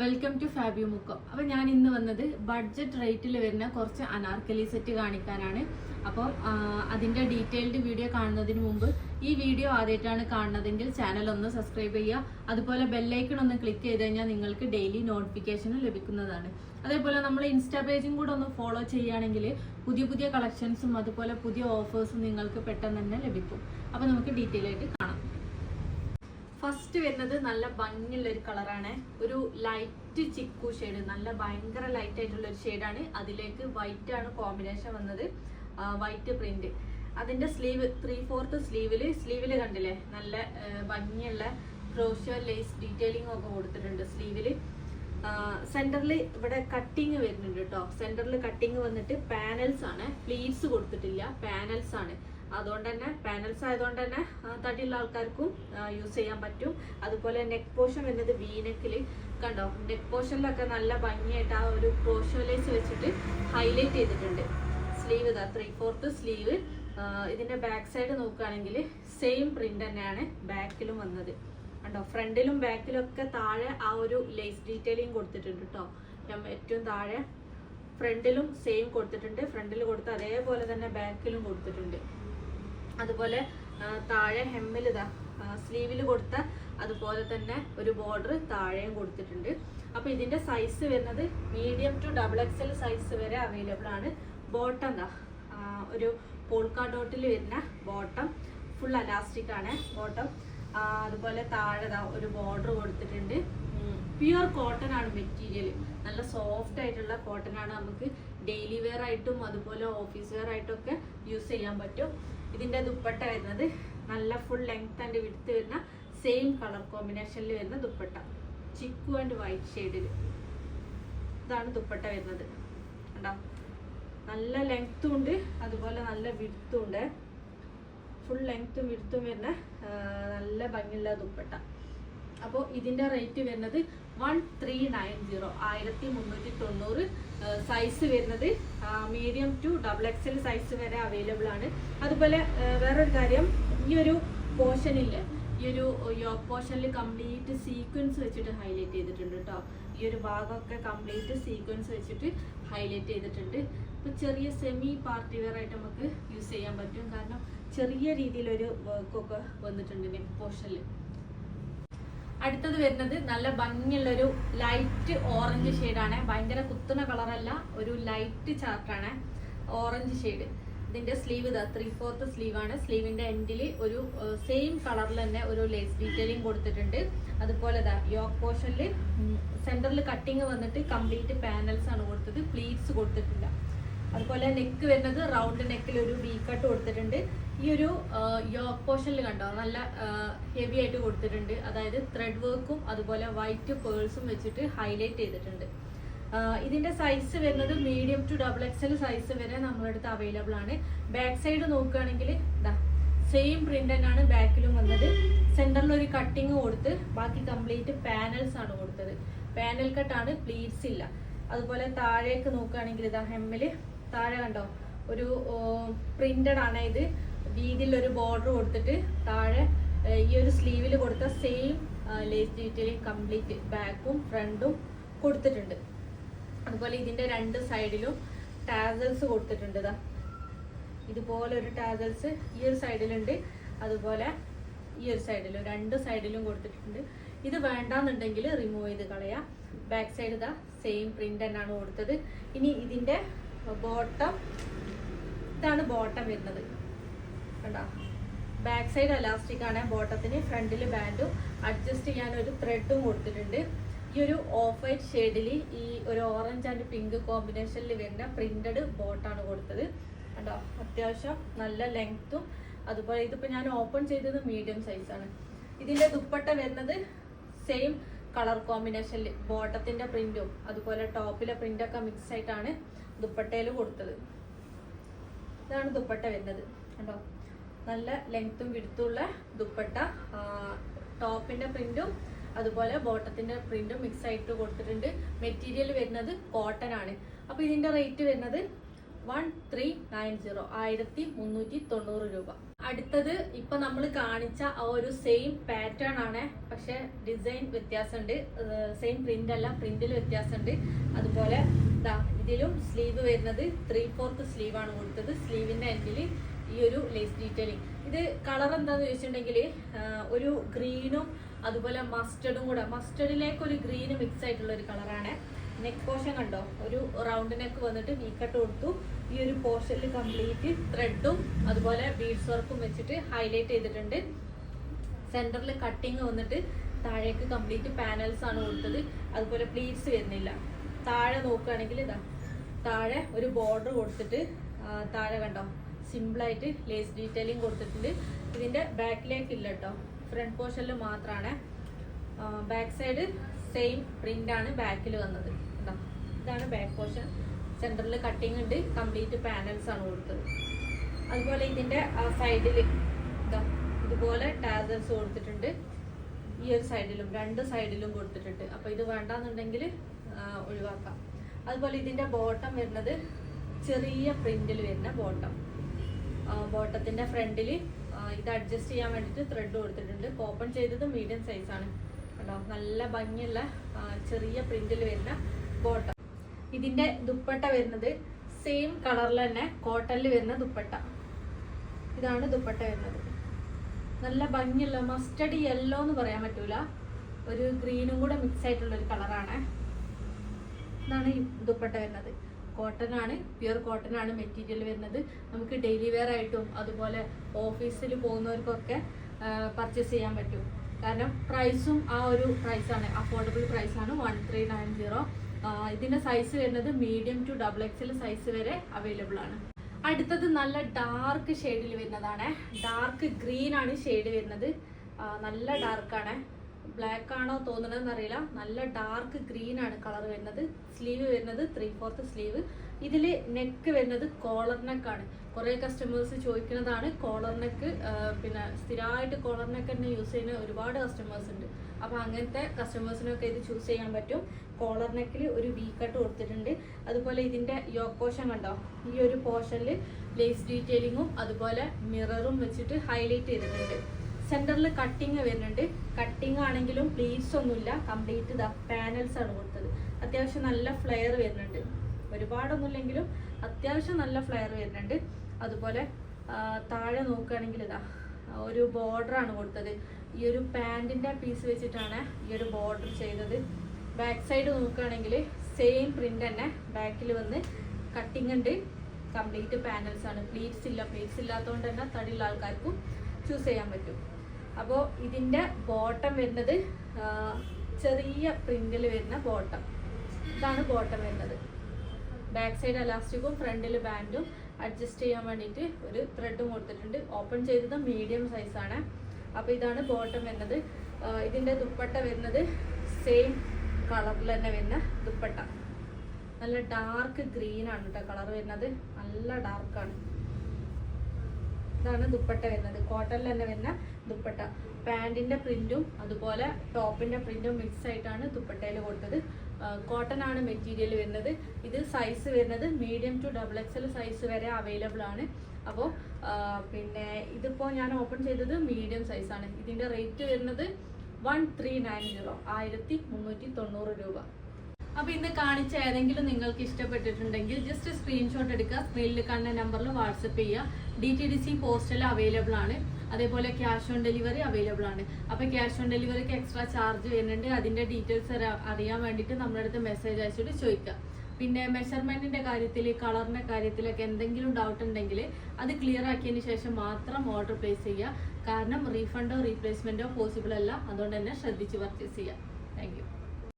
Welcome to Fabi Mukkam അപ്പോൾ ഞാൻ ഇന്ന് വന്നത് ബഡ്ജറ്റ് റേറ്റിൽ വരുന്ന കുറച്ച് അനാർക്കലി സെറ്റ് കാണിക്കാനാണ്. അപ്പോൾ അതിന്റെ ഡീറ്റെയിൽഡ് വീഡിയോ കാണുന്നതിന് മുമ്പ് ഈ വീഡിയോ ആദ്യമായിട്ടാണ് കാണുന്നതെങ്കിൽ ചാനൽ ഒന്ന് സബ്സ്ക്രൈബ് ചെയ്യുക. അതുപോലെ ബെല്ലൈക്കൺ ഒന്ന് ക്ലിക്ക് ചെയ്ത് കഴിഞ്ഞാൽ നിങ്ങൾക്ക് ഡെയിലി നോട്ടിഫിക്കേഷനും ലഭിക്കുന്നതാണ്. അതേപോലെ നമ്മൾ ഇൻസ്റ്റാ പേജും കൂടെ ഒന്ന് ഫോളോ ചെയ്യുകയാണെങ്കിൽ പുതിയ പുതിയ കളക്ഷൻസും അതുപോലെ പുതിയ ഓഫേഴ്സും നിങ്ങൾക്ക് പെട്ടെന്ന് തന്നെ ലഭിക്കും. അപ്പോൾ നമുക്ക് ഡീറ്റെയിൽ ആയിട്ട് ഫസ്റ്റ് വരുന്നത് നല്ല ഭംഗിയുള്ള ഒരു കളറാണ് ഒരു ലൈറ്റ് ചിക്കു ഷെയ്ഡ് നല്ല ഭയങ്കര ലൈറ്റ് ആയിട്ടുള്ള ഒരു ഷെയ്ഡാണ് അതിലേക്ക് വൈറ്റ് ആണ് കോമ്പിനേഷൻ വന്നത്. വൈറ്റ് പ്രിന്റ് അതിന്റെ സ്ലീവ് ത്രീ ഫോർത്ത് സ്ലീവിൽ സ്ലീവിൽ കണ്ടില്ലേ? നല്ല ഭംഗിയുള്ള ക്രോഷ്യ ലേസ് ഡീറ്റെയിലിംഗ് ഒക്കെ കൊടുത്തിട്ടുണ്ട് സ്ലീവിൽ സെന്ററിൽ ഇവിടെ കട്ടിങ് വരുന്നുണ്ട് കേട്ടോ സെന്ററിൽ കട്ടിങ് വന്നിട്ട് പാനൽസ് ആണ്. പ്ലീറ്റ്സ് കൊടുത്തിട്ടില്ല പാനൽസ് ആണ്. അതുകൊണ്ട് തന്നെ പാനൽസ് ആയതുകൊണ്ട് തന്നെ തടിയുള്ള ആൾക്കാർക്കും യൂസ് ചെയ്യാൻ പറ്റും. അതുപോലെ നെക്ക് പോഷൻ വരുന്നത് വീനക്കിൽ കണ്ടോ? നെക്ക് പോർഷനിലൊക്കെ നല്ല ഭംഗിയായിട്ട് ആ ഒരു ക്രോഷോലേസ് വെച്ചിട്ട് ഹൈലൈറ്റ് ചെയ്തിട്ടുണ്ട്. സ്ലീവ് ഇതാ ത്രീ ഫോർത്ത് സ്ലീവ് ഇതിന്റെ ബാക്ക് സൈഡ് നോക്കുകയാണെങ്കിൽ സെയിം പ്രിന്റ് തന്നെയാണ് ബാക്കിലും വന്നത്. കണ്ടോ? ഫ്രണ്ടിലും ബാക്കിലും ഒക്കെ താഴെ ആ ഒരു ലേസ് ഡീറ്റെയിലിംഗ് കൊടുത്തിട്ടുണ്ട് കേട്ടോ ഞാൻ ഏറ്റവും താഴെ ഫ്രണ്ടിലും സെയിം കൊടുത്തിട്ടുണ്ട്. ഫ്രണ്ടിൽ കൊടുത്ത അതേപോലെ തന്നെ ബാക്കിലും കൊടുത്തിട്ടുണ്ട്. അതുപോലെ താഴെ ഹെമ്മിൽ ഇതാ സ്ലീവിൽ കൊടുത്ത അതുപോലെ തന്നെ ഒരു ബോർഡർ താഴെയും കൊടുത്തിട്ടുണ്ട്. അപ്പോൾ ഇതിന്റെ സൈസ് വരുന്നത് medium to double XL size വരെ അവൈലബിൾ ആണ്. ബോട്ടം എന്താ ഒരു പോൾക്കാ ഡോട്ടിൽ വരുന്ന ബോട്ടം ഫുൾ അലാസ്റ്റിക് ആണ് ബോട്ടം അതുപോലെ താഴെ ഒരു ബോർഡർ കൊടുത്തിട്ടുണ്ട്. പ്യുവർ കോട്ടൺ ആണ് മെറ്റീരിയൽ നല്ല സോഫ്റ്റ് ആയിട്ടുള്ള കോട്ടൺ ആണ് നമുക്ക് ഡെയിലി വെയർ ആയിട്ടും അതുപോലെ ഓഫീസ് വെയർ ആയിട്ടും ഒക്കെ യൂസ് ചെയ്യാൻ പറ്റും. ഇതിന്റെ ദുപ്പട്ട വരുന്നത് നല്ല ഫുൾ ലെങ്ത് ആൻഡ് വിടുത്ത് വരുന്ന സെയിം കളർ കോമ്പിനേഷനിൽ വരുന്ന ദുപ്പട്ട. ചിക്കു ആൻഡ് വൈറ്റ് ഷെയ്ഡിൽ ഇതാണ് ദുപ്പട്ട വരുന്നത്. കണ്ടോ? നല്ല ലെങ്ത്തും ഉണ്ട് അതുപോലെ നല്ല വിടുത്തും ഉണ്ട്. ഫുൾ ലെങ്ത്തും വിടുത്തും വരുന്ന നല്ല ഭംഗിയുള്ള ദുപ്പട്ട. അപ്പോൾ ഇതിന്റെ റേറ്റ് വരുന്നത് വൺ ത്രീ നയൻ സീറോ ആയിരത്തി മുന്നൂറ്റി തൊണ്ണൂറ് സൈസ് വരുന്നത് medium to double XL size വരെ അവൈലബിൾ ആണ്. അതുപോലെ വേറൊരു കാര്യം ഈ ഒരു പോർഷനിൽ ഈ ഒരു യോക്ക് പോർഷനിൽ കംപ്ലീറ്റ് സീക്വൻസ് വെച്ചിട്ട് ഹൈലൈറ്റ് ചെയ്തിട്ടുണ്ട് കേട്ടോ ഈ ഒരു ഭാഗമൊക്കെ കംപ്ലീറ്റ് സീക്വൻസ് വെച്ചിട്ട് ഹൈലൈറ്റ് ചെയ്തിട്ടുണ്ട്. ഇപ്പോൾ ചെറിയ സെമി പാർട്ടി വെയർ ആയിട്ട് നമുക്ക് യൂസ് ചെയ്യാൻ പറ്റും. കാരണം ചെറിയ രീതിയിലൊരു വർക്കൊക്കെ വന്നിട്ടുണ്ട് നെക്ക് പോർഷനിൽ അടുത്തത് വരുന്നത് നല്ല ഭംഗിയുള്ള ഒരു ലൈറ്റ് ഓറഞ്ച് ഷെയ്ഡാണ് ഭയങ്കര കുത്തുന്ന കളറല്ല ഒരു ലൈറ്റ് ചാർട്ടാണ് ഓറഞ്ച് ഷെയ്ഡ് ഇതിന്റെ സ്ലീവ് ഇതാ ത്രീ ഫോർത്ത് ആണ്. സ്ലീവിന്റെ എൻഡിൽ ഒരു സെയിം കളറിൽ തന്നെ ഒരു ലേസ് ഡീറ്റെയിലിംഗ് കൊടുത്തിട്ടുണ്ട്. അതുപോലെ ഇതാ യോക്ക് പോർഷനിൽ സെന്ററിൽ കട്ടിങ് വന്നിട്ട് കംപ്ലീറ്റ് പാനൽസ് ആണ് കൊടുത്തത്. പ്ലീറ്റ്സ് കൊടുത്തിട്ടില്ല. അതുപോലെ നെക്ക് വരുന്നത് റൗണ്ട് നെക്കിൽ ഒരു വി കട്ട് കൊടുത്തിട്ടുണ്ട്. ഈ ഒരു യോക്ക് പോർഷനിൽ കണ്ടോ? നല്ല ഹെവി ആയിട്ട് കൊടുത്തിട്ടുണ്ട്. അതായത് ത്രെഡ് വർക്കും അതുപോലെ വൈറ്റ് പേഴ്സും വെച്ചിട്ട് ഹൈലൈറ്റ് ചെയ്തിട്ടുണ്ട്. ഇതിന്റെ സൈസ് വരുന്നത് medium to double XL size വരെ നമ്മുടെ അടുത്ത് അവൈലബിൾ ആണ്. ബാക്ക് സൈഡ് നോക്കുകയാണെങ്കിൽ സെയിം പ്രിന്റ് തന്നെയാണ് ബാക്കിലും വന്നത്. സെന്ററിൽ ഒരു കട്ടിങ് കൊടുത്ത് ബാക്കി കംപ്ലീറ്റ് പാനൽസ് ആണ് കൊടുത്തത്. പാനൽ കട്ടാണ് പ്ലീറ്റ്സ് ഇല്ല. അതുപോലെ താഴേക്ക് നോക്കുകയാണെങ്കിൽ ഇതാ ഹെമ്മിൽ താഴെ കണ്ടോ? ഒരു പ്രിന്റഡ് ആണ് ഇത്. വീതിയിൽ ഒരു ബോർഡർ കൊടുത്തിട്ട് താഴെ ഈ ഒരു സ്ലീവിൽ കൊടുത്ത സെയിം ലേസ് ഡീറ്റെയിലിംഗ് കംപ്ലീറ്റ് ബാക്കും ഫ്രണ്ടും കൊടുത്തിട്ടുണ്ട്. അതുപോലെ ഇതിന്റെ രണ്ട് സൈഡിലും ടാസൽസ് കൊടുത്തിട്ടുണ്ട് ഇതാ ഇതുപോലെ ഒരു ടാസൽസ് ഈ ഒരു സൈഡിലുണ്ട് അതുപോലെ ഈ ഒരു സൈഡിലും രണ്ട് സൈഡിലും കൊടുത്തിട്ടുണ്ട്. ഇത് വേണ്ടാന്നുണ്ടെങ്കിൽ റിമൂവ് ചെയ്ത് കളയാം. ബാക്ക് സൈഡ് ഇതാ സെയിം പ്രിന്റ് തന്നെയാണ് കൊടുത്തത്. ഇനി ഇതിന്റെ ബോട്ടം ഇതാണ് ബോട്ടം വരുന്നത്. കണ്ടോ? ബാക്ക് സൈഡ് അലാസ്റ്റിക് ആണ് ബോട്ടത്തിന് ഫ്രണ്ടിൽ ബാൻഡും അഡ്ജസ്റ്റ് ചെയ്യാൻ ഒരു ത്രെഡും കൊടുത്തിട്ടുണ്ട്. ഈ ഒരു ഓഫ് വൈറ്റ് ഷെയ്ഡിൽ ഈ ഒരു ഓറഞ്ച് ആൻഡ് പിങ്ക് കോമ്പിനേഷനിൽ വരുന്ന പ്രിന്റഡ് ബോട്ടാണ് കൊടുത്തത്. കണ്ടോ? അത്യാവശ്യം നല്ല ലെങ്ത്തും അതുപോലെ ഇതിപ്പോൾ ഞാൻ ഓപ്പൺ ചെയ്തത് മീഡിയം സൈസാണ് ഇതിന്റെ ദുപ്പട്ട വരുന്നത് സെയിം കളർ കോമ്പിനേഷൻ ബോട്ടത്തിന്റെ പ്രിന്റും അതുപോലെ ടോപ്പിലെ പ്രിന്റൊക്കെ മിക്സ് ആയിട്ടാണ് ദുപ്പട്ടയിൽ കൊടുത്തത്. ഇതാണ് ദുപ്പട്ട വരുന്നത് കണ്ടോ? നല്ല ലെങ്ത്തും വിടുത്തുള്ള ദുപ്പട്ട ടോപ്പിന്റെ പ്രിന്റും അതുപോലെ ബോട്ടത്തിന്റെ പ്രിന്റും മിക്സ് ആയിട്ട് കൊടുത്തിട്ടുണ്ട്. മെറ്റീരിയൽ വരുന്നത് കോട്ടൺ ആണ്. അപ്പൊ ഇതിന്റെ റേറ്റ് വരുന്നത് വൺ ത്രീ നയൻ സീറോ ആയിരത്തി മുന്നൂറ്റി തൊണ്ണൂറ് രൂപ. അടുത്തത് ഇപ്പൊ നമ്മൾ കാണിച്ച ആ ഒരു സെയിം പാറ്റേൺ ആണ്. പക്ഷെ ഡിസൈൻ വ്യത്യാസമുണ്ട്. സെയിം പ്രിന്റ് അല്ല പ്രിന്റിൽ വ്യത്യാസമുണ്ട്. അതുപോലെ ഇതിലും സ്ലീവ് വരുന്നത് ത്രീ ഫോർത്ത് സ്ലീവ് ആണ് കൊടുത്തത്. സ്ലീവിന്റെ എൻഡിൽ ഈ ഒരു ലേസ് ഡീറ്റെയിലിംഗ് ഇത് കളർ എന്താന്ന് ചോദിച്ചിട്ടുണ്ടെങ്കിൽ ഒരു ഗ്രീനും അതുപോലെ മസ്റ്റർഡും കൂടെ. മസ്റ്റർഡിലേക്ക് ഒരു ഗ്രീന് മിക്സ് ആയിട്ടുള്ള ഒരു കളറാണ് നെക്ക് പോർഷൻ കണ്ടോ? ഒരു റൗണ്ട് നെക്ക് വന്നിട്ട് വീക്കട്ട് കൊടുത്തു. ഈ ഒരു പോർഷനിൽ കംപ്ലീറ്റ് ത്രെഡും അതുപോലെ ബീഡ്സ് വർക്കും വെച്ചിട്ട് ഹൈലൈറ്റ് ചെയ്തിട്ടുണ്ട്. സെന്ററിൽ കട്ടിങ് വന്നിട്ട് താഴേക്ക് കംപ്ലീറ്റ് പാനൽസ് ആണ് കൊടുത്തത്. അതുപോലെ പ്ലീറ്റ്സ് വരുന്നില്ല. താഴെ നോക്കുകയാണെങ്കിൽ ഇതാ താഴെ ഒരു ബോർഡർ കൊടുത്തിട്ട് താഴെ കണ്ടോ? സിമ്പിളായിട്ട് ലേസ് ഡീറ്റെയിലിംഗ് കൊടുത്തിട്ടുണ്ട്. ഇതിന്റെ ബാക്കിലേക്ക് ഇല്ല കേട്ടോ. ഫ്രണ്ട് പോർഷനിൽ മാത്രമാണ് ബാക്ക് സൈഡ് സെയിം പ്രിന്റാണ് ബാക്കിൽ വന്നത്. ഇതാണ് ബാക്ക് പോർഷൻ സെന്ററിൽ കട്ടിങ് ഉണ്ട്. കംപ്ലീറ്റ് പാനൽസ് ആണ് കൊടുത്തത്. അതുപോലെ ഇതിന്റെ സൈഡിൽ ഇതാ ഇതുപോലെ ടാസൽസ് കൊടുത്തിട്ടുണ്ട്. ഈ ഒരു സൈഡിലും രണ്ട് സൈഡിലും കൊടുത്തിട്ടുണ്ട്. അപ്പോൾ ഇത് വേണ്ടാന്നുണ്ടെങ്കിൽ ഒഴിവാക്കാം. അതുപോലെ ഇതിന്റെ ബോട്ടം വരുന്നത് ചെറിയ പ്രിന്റിൽ വരുന്ന ബോട്ടം ബോട്ടത്തിന്റെ ഫ്രണ്ടിൽ ഇത് അഡ്ജസ്റ്റ് ചെയ്യാൻ വേണ്ടിയിട്ട് ത്രെഡ് കൊടുത്തിട്ടുണ്ട്. ഓപ്പൺ ചെയ്തത് മീഡിയം സൈസാണ് കേട്ടോ നല്ല ഭംഗിയുള്ള ചെറിയ പ്രിന്റിൽ വരുന്ന ബോട്ടം ഇതിന്റെ ദുപ്പട്ട വരുന്നത് സെയിം കളറിൽ തന്നെ കോട്ടണിൽ വരുന്ന ദുപ്പട്ട. ഇതാണ് ദുപ്പട്ട വരുന്നത്. നല്ല ഭംഗിയുള്ള മസ്റ്റർഡ് യെല്ലോ എന്ന് പറയാൻ പറ്റൂല. ഒരു ഗ്രീനും കൂടെ മിക്സ് ആയിട്ടുള്ള ഒരു കളറാണ് ഇതാണ് ദുപ്പട്ട വരുന്നത്. കോട്ടൺ ആണ് പ്യുർ കോട്ടൺ ആണ് മെറ്റീരിയൽ വരുന്നത്. നമുക്ക് ഡെയിലി വെയർ ആയിട്ടും അതുപോലെ ഓഫീസിൽ പോകുന്നവർക്കൊക്കെ പർച്ചേസ് ചെയ്യാൻ പറ്റും. കാരണം പ്രൈസും ആ ഒരു പ്രൈസാണ് അഫോർഡബിൾ പ്രൈസാണ് വൺ ത്രീ നയൻ സീറോ ഇതിന്റെ സൈസ് വരുന്നത് medium to double XL size വരെ അവൈലബിൾ ആണ്. അടുത്തത് നല്ല ഡാർക്ക് ഷെയ്ഡിൽ വരുന്നതാണ്. ഡാർക്ക് ഗ്രീൻ ആണ് ഷെയ്ഡ് വരുന്നത്. നല്ല ഡാർക്കാണ് ബ്ലാക്ക് ആണോ തോന്നുന്നതെന്ന് അറിയില്ല നല്ല ഡാർക്ക് ഗ്രീൻ ആണ് കളർ വരുന്നത്. സ്ലീവ് വരുന്നത് ത്രീ ഫോർത്ത് സ്ലീവ് ഇതിൽ നെക്ക് വരുന്നത് കോളർ നെക്കാണ് കുറേ കസ്റ്റമേഴ്സ് ചോദിക്കുന്നതാണ് കോളർ നെക്ക് പിന്നെ സ്ഥിരമായിട്ട് കോളർ നെക്ക് തന്നെ യൂസ് ചെയ്യുന്ന ഒരുപാട് കസ്റ്റമേഴ്സ് ഉണ്ട്. അപ്പോൾ അങ്ങനത്തെ കസ്റ്റമേഴ്സിനൊക്കെ ഇത് ചൂസ് ചെയ്യാൻ പറ്റും. കോളർ നെക്കിൽ ഒരു വി കട്ട് കൊടുത്തിട്ടുണ്ട്. അതുപോലെ ഇതിന്റെ യോക്കോഷൻ കണ്ടോ? ഈ ഒരു പോർഷനിൽ ലേസ് ഡീറ്റെയിലിങ്ങും അതുപോലെ മിററും വെച്ചിട്ട് ഹൈലൈറ്റ് ചെയ്തിട്ടുണ്ട്. സെന്ററിൽ കട്ടിങ് വരുന്നുണ്ട്. കട്ടിങ് ആണെങ്കിലും പ്ലീറ്റ്സ് ഒന്നുമില്ല. കംപ്ലീറ്റ് ഇതാ പാനൽസ് ആണ് കൊടുത്തത്. അത്യാവശ്യം നല്ല ഫ്ലെയർ വരുന്നുണ്ട്. ഒരുപാടൊന്നുമില്ലെങ്കിലും അത്യാവശ്യം നല്ല ഫ്ലെയർ വരുന്നുണ്ട്. അതുപോലെ താഴെ നോക്കുകയാണെങ്കിൽ ഇതാ ഒരു ബോർഡർ ആണ് കൊടുത്തത്. ഈ ഒരു പാന്റിന്റെ പീസ് വെച്ചിട്ടാണ് ഈ ഒരു ബോർഡർ ചെയ്തത്. ബാക്ക് സൈഡ് നോക്കുകയാണെങ്കിൽ സെയിം പ്രിന്റ് തന്നെ ബാക്കിൽ വന്ന് കട്ടിങ് ഉണ്ട്. കംപ്ലീറ്റ് പാനൽസ് ആണ്. പ്ലീറ്റ്സ് ഇല്ല പ്ലീറ്റ്സ് ഇല്ലാത്തതുകൊണ്ട് തന്നെ തടിയുള്ള ആൾക്കാർക്കും ചൂസ് ചെയ്യാൻ പറ്റും. അപ്പോൾ ഇതിന്റെ ബോട്ടം വരുന്നത് ചെറിയ പ്രിന്റിൽ വരുന്ന ബോട്ടം. ഇതാണ് ബോട്ടം വരുന്നത്. ബാക്ക് സൈഡ് അലാസ്റ്റിക്കും ഫ്രണ്ടിൽ ബാൻഡും അഡ്ജസ്റ്റ് ചെയ്യാൻ വേണ്ടിയിട്ട് ഒരു ത്രെഡും കൊടുത്തിട്ടുണ്ട്. ഓപ്പൺ ചെയ്തത് മീഡിയം സൈസാണ് അപ്പോൾ ഇതാണ് ബോട്ടം വരുന്നത്. ഇതിന്റെ ദുപ്പട്ട വരുന്നത് സെയിം കളറിൽ തന്നെ വരുന്ന ദുപ്പട്ട. നല്ല ഡാർക്ക് ഗ്രീൻ ആണ് കേട്ടോ കളർ വരുന്നത്. നല്ല ഡാർക്കാണ് ഇതാണ് ദുപ്പട്ട വരുന്നത്. കോട്ടണിൽ തന്നെ വരുന്ന ദുപ്പട്ട. പാന്റിന്റെ പ്രിന്റും അതുപോലെ ടോപ്പിന്റെ പ്രിന്റും മിക്സ് ആയിട്ടാണ് ദുപ്പട്ടയിൽ കൊടുത്തത്. കോട്ടൺ ആണ് മെറ്റീരിയൽ വരുന്നത്. ഇത് സൈസ് വരുന്നത് medium to double XL size വരെ അവൈലബിൾ ആണ്. അപ്പോൾ പിന്നെ ഇതിപ്പോൾ ഞാൻ ഓപ്പൺ ചെയ്തത് മീഡിയം സൈസ് ആണ്. ഇതിന്റെ റേറ്റ് വരുന്നത് വൺ ത്രീ നയൻ സീറോ ആയിരത്തി മുന്നൂറ്റി തൊണ്ണൂറ് രൂപ. അപ്പോൾ ഇന്ന് കാണിച്ച ഏതെങ്കിലും നിങ്ങൾക്ക് ഇഷ്ടപ്പെട്ടിട്ടുണ്ടെങ്കിൽ ജസ്റ്റ് സ്ക്രീൻഷോട്ട് എടുക്കുക. സ്ക്രീനിൽ കണ്ട നമ്പറിൽ വാട്സപ്പ് ചെയ്യുക. D T D C postal available ആണ്. അതേപോലെ ക്യാഷ് ഓൺ ഡെലിവറി അവൈലബിൾ ആണ്. അപ്പൊ ക്യാഷ് ഓൺ ഡെലിവറിക്ക് എക്സ്ട്രാ ചാർജ് വരുന്നുണ്ട്. അതിന്റെ ഡീറ്റെയിൽസ് അറിയാൻ വേണ്ടിയിട്ട് നമ്മുടെ അടുത്ത് മെസ്സേജ് അയച്ചിട്ട് ചോദിക്കുക പിന്നെ മെഷർമെന്റിന്റെ കാര്യത്തിൽ കളറിന്റെ കാര്യത്തിലൊക്കെ എന്തെങ്കിലും ഡൗട്ട് ഉണ്ടെങ്കിൽ അത് ക്ലിയർ ആക്കിയതിന് ശേഷം മാത്രം ഓർഡർ പ്ലേസ് ചെയ്യുക. കാരണം റീഫണ്ടോ റീപ്ലേസ്മെന്റോ പോസിബിൾ അല്ല. അതുകൊണ്ട് തന്നെ ശ്രദ്ധിച്ച് പർച്ചേസ് ചെയ്യുക. താങ്ക്